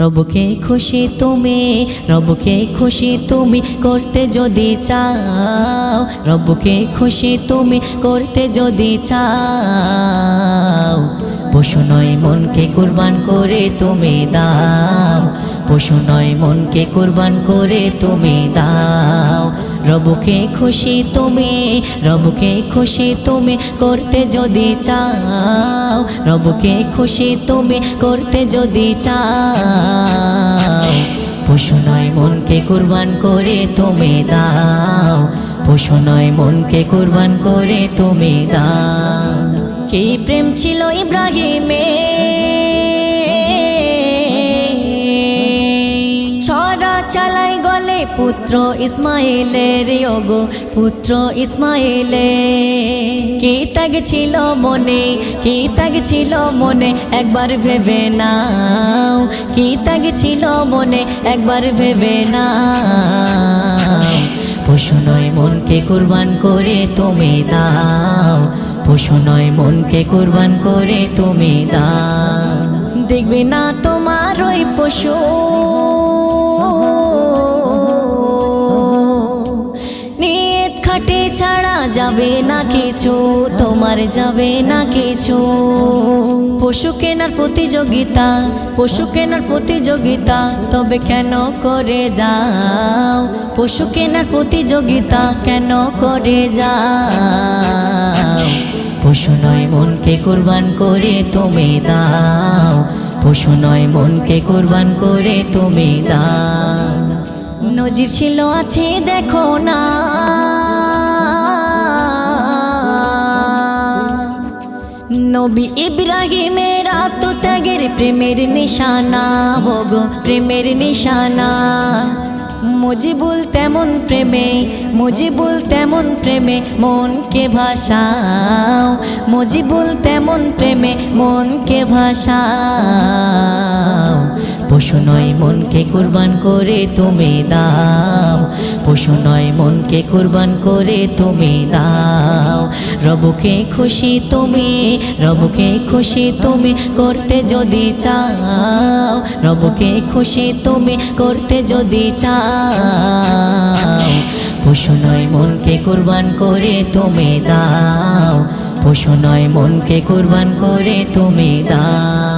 রবকে খুশি তুমি, রবকে খুশি তুমি করতে যদি চাও, রবকে খুশি তুমি করতে যদি চাও। পশু নয় মনকে কুরবান করে তুমি দাও, পশু নয় মনকে কুরবান করে তুমি দাও। রবকে খুশি তুমি, রবকে খুশি তুমি করতে যদি চাও, রবকে খুশি তুমি করতে যদি চাও। পশু নয় মনকে কুরবান করে তুমি দাও, পশু নয় মনকে কুরবান করে তুমি দাও। কি প্রেম ছিল ইব্রাহিমে? ছড়া গলে পুত্র ইসমাইলের ওগো পুত্র ইসমাইলে। কি ত্যাগ ছিল মনে, কি ত্যাগ ছিল মনে, একবার ভেবে নাও। কি ত্যাগ ছিল মনে, একবার ভেবে নাও। পশু নয় মনকে কুরবান করে তুমি দাও। পশু নয় মনকে কুরবান করে তুমি দাও। দেখবে না তোমার ওই পশু। যাবে না কিছু, তোমার যাবে না কিছু। পশু কেনার প্রতিযোগিতা, পশু কেনার প্রতিযোগিতা, তবে কেন করে যাও? পশু কেনার প্রতিযোগিতা কেন করে যাও? পশু নয় মনকে কুরবান করে তুমি দাও। পশু নয় মনকে কুরবান করে তুমি দাও। নজির ছিল আছে দেখো না। নবী ইব্রাহিমের আত্মত্যাগের প্রেমের নিশানা ভোগো প্রেমের নিশানা। মজিবুল তেমন প্রেমে, মজিবুল তেমন প্রেমে মনকে ভাসাও। মজিবুল তেমন প্রেমে মনকে ভাসাও। পশু নয় মনকে কুরবান করে তুমি দাও। পশু নয় মনকে কুরবান করে তুমি দাও। রবকে খুশি তুমি, রবকে খুশি তুমি করতে যদি চাও। রবকে খুশি তুমি করতে যদি চাও। পশু নয় মনকে কুরবান করে তুমি দাও। পশু নয় মনকে কুরবান করে তুমি দাও।